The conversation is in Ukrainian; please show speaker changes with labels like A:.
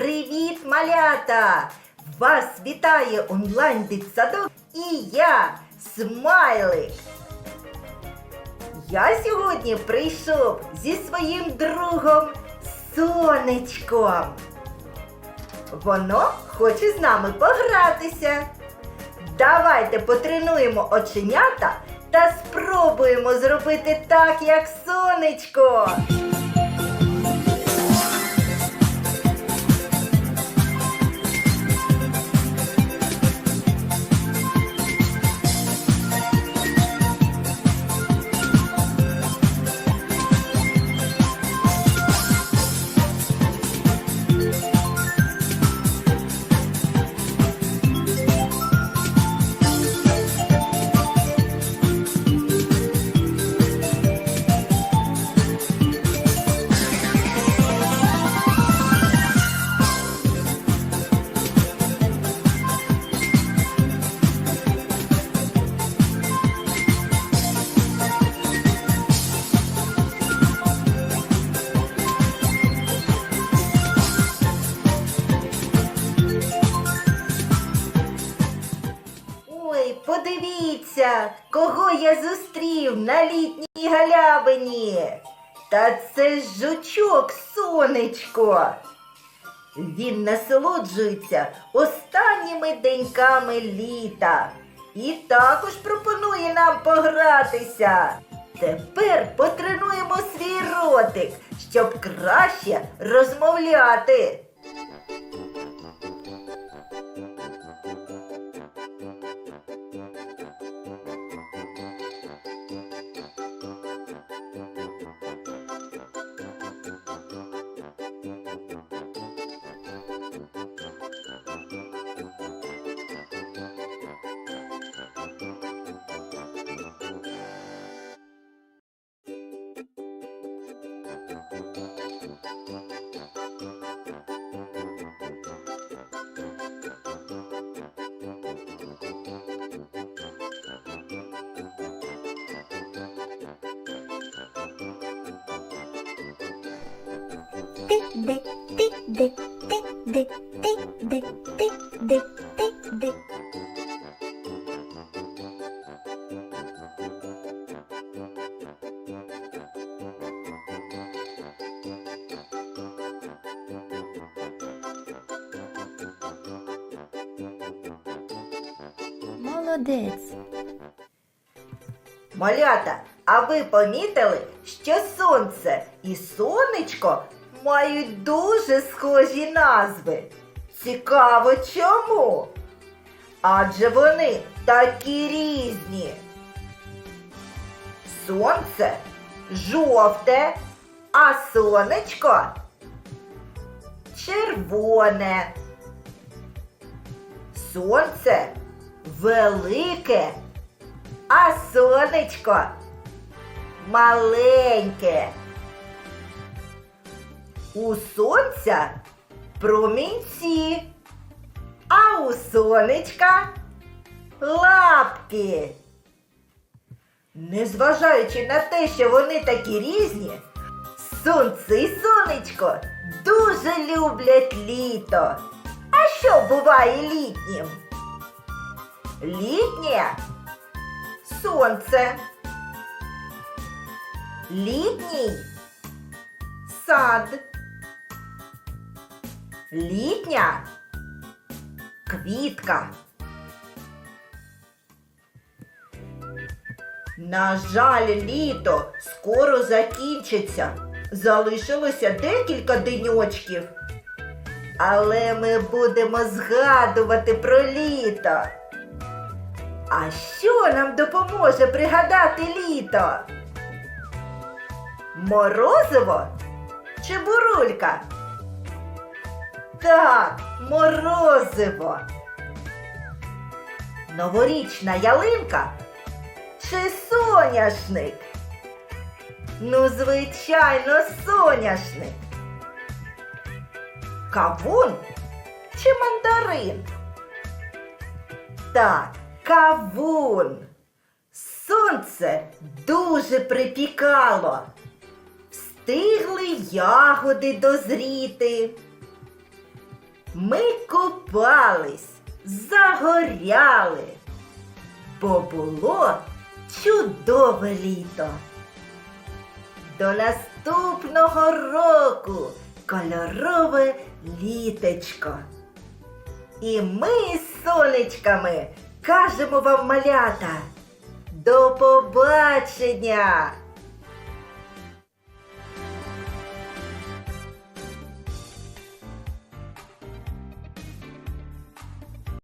A: Привіт, малята! Вас вітає онлайн дитсадок і я, Смайлик. Я сьогодні прийшов зі своїм другом Сонечком. Воно хоче з нами погратися. Давайте потренуємо оченята та спробуємо зробити так, як сонечко. Подивіться, кого я зустрів на літній галявині. Та це ж жучок сонечко. Він насолоджується останніми деньками літа і також пропонує нам погратися. Тепер потренуємо свій ротик, щоб краще розмовляти.
B: Ти-ди, ти-ди, ти-ди, ти-ди, ти-ди, ти-ди. Молодець.
A: Малята, а ви помітили, що сонце і сонечко мають дуже схожі назви? Цікаво чому? Адже вони такі різні. Сонце жовте, а сонечко червоне. Сонце велике, а сонечко маленьке. У сонця промінці, а у сонечка лапки. Незважаючи на те, що вони такі різні, сонце і сонечко дуже люблять літо. А що буває літнім? Літнє сонце. Літній сад. Літня квітка. На жаль, літо скоро закінчиться. Залишилося декілька деньочків. Але ми будемо згадувати про літо. А що нам допоможе пригадати літо? Морозиво чи бурулька? Так, морозиво. Новорічна ялинка чи соняшник? Ну, звичайно, соняшник. Кавун чи мандарин? Так, кавун. Сонце дуже припікало. Встигли ягоди дозріти. Ми купались, загоряли, бо було чудове літо. До наступного року кольорове літечко. І ми з сонечками кажемо вам малята. До побачення!